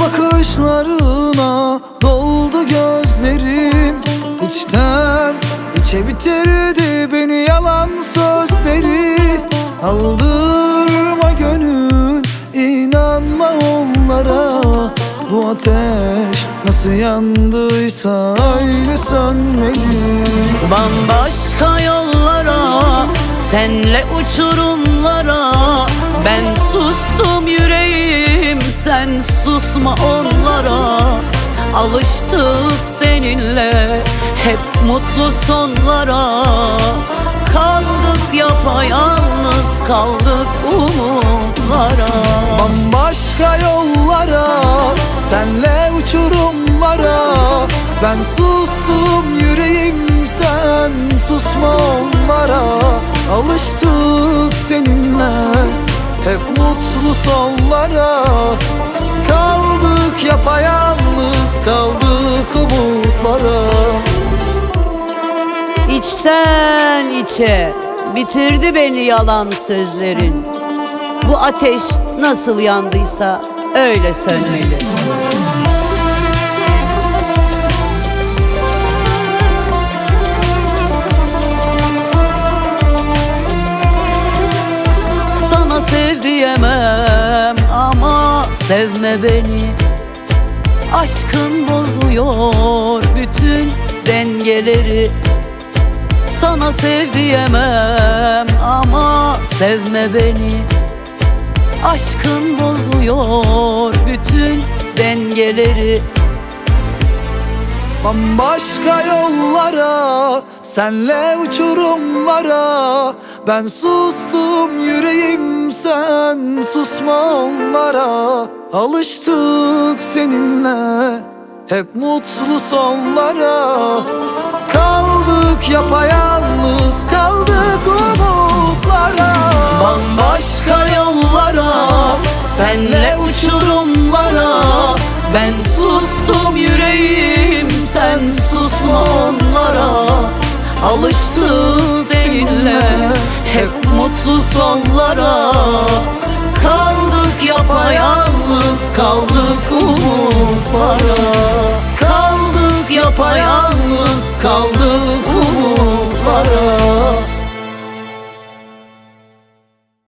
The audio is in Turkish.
Bakışlarına doldu gözlerim. İçten içe bitirdi beni yalan sözleri. Aldırma gönül inanma onlara. Bu ateş nasıl yandıysa öyle sönmeli. Bambaşka yollara Senle uçurumlara. Ben sustum yüreğim Sen susma onlara. Alıştık seninle. Hep mutlu sonlara. Kaldık yapayalnız Kaldık umutlara. Bambaşka yollara Senle uçurumlara. Ben sustum yüreğim sen susma onlara. Alıştık seninle hep mutlu sonlara Kaldık yapayalnız kaldık umutlara. İçten içe bitirdi beni yalan sözlerin. Bu ateş nasıl yandıysa öyle sönmeli sev diyemem ama sevme beni. Aşkın bozuyor bütün dengeleri. Sana sev diyemem ama sevme beni. Aşkın bozuyor Bambaşka yollara Senle uçurumlara Ben sustum yüreğim sen susma onlara. Alıştık seninle hep mutlu sonlara. Kaldık yapayalnız kaldık umutlara. Bambaşka yollara Senle uçurumlara. Ben sustum Alıştık seninle Hep mutlu sonlara. Kaldık yapayalnız Kaldık umutlara. Kaldık yapayalnız Kaldık umutlara